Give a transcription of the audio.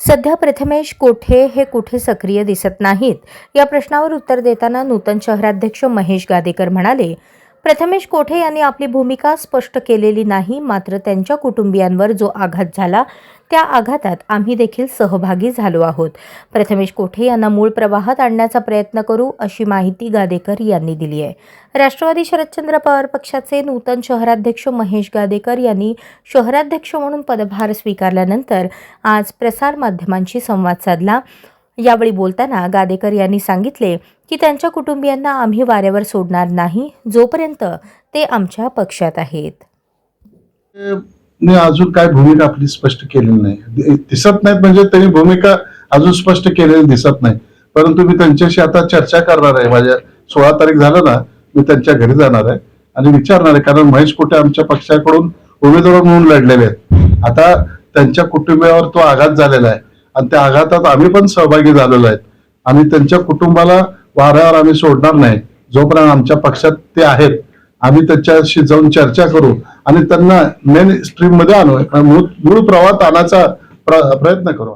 सध्या प्रथमेश कोठे हे कुठे सक्रिय दिसत नाहीत? या प्रश्नावर उत्तर देताना नूतन शहराध्यक्ष महेश गादेकर म्हणाले प्रथमेश कोठे यांनी आपली भूमिका स्पष्ट केलेली नाही मात्र त्यांच्या कुटुंबियांवर जो आघात झाला त्या आघातात आम्ही देखील सहभागी झालो आहोत. प्रथमेश कोठे यांना मूळ प्रवाहात आणण्याचा प्रयत्न करू अशी माहिती गादेकर यांनी दिली आहे. राष्ट्रवादी शरदचंद्र पवार पक्षाचे नूतन शहराध्यक्ष महेश गादेकर यांनी शहराध्यक्ष म्हणून पदभार स्वीकारल्यानंतर आज प्रसारमाध्यमांशी संवाद साधला. यावेळी बोलताना गादेकर यांनी सांगितले की त्यांच्या कुटुंबियांना आम्ही वाऱ्यावर सोडणार नाही जोपर्यंत ते आमच्या पक्षात आहेत. मी अजून काय भूमिका आपली स्पष्ट केलेली नाही. दिसत नाहीत म्हणजे त्यांनी भूमिका अजून स्पष्ट केलेली दिसत नाही. परंतु मी त्यांच्याशी आता चर्चा करणार आहे. माझ्या सोळा तारीख झालं ना मी त्यांच्या घरी जाणार आहे आणि विचारणार आहे. कारण महेश कोटे आमच्या पक्षाकडून उमेदवार म्हणून लढलेले आहेत. आता त्यांच्या कुटुंबावर तो आघात झालेला आहे. आणि त्या आघातात आम्ही पण सहभागी झालेलो आहेत. आणि त्यांच्या कुटुंबाला वाऱ्यावर आम्ही सोडणार नाही. जोपर्यंत आमच्या पक्षात ते आहेत आम्ही त्याच्याशी जाऊन चर्चा करू. आणि त्यांना मेन स्ट्रीममध्ये आणू. मूळ मूळ प्रवाहात आणायचा प्रयत्न करू.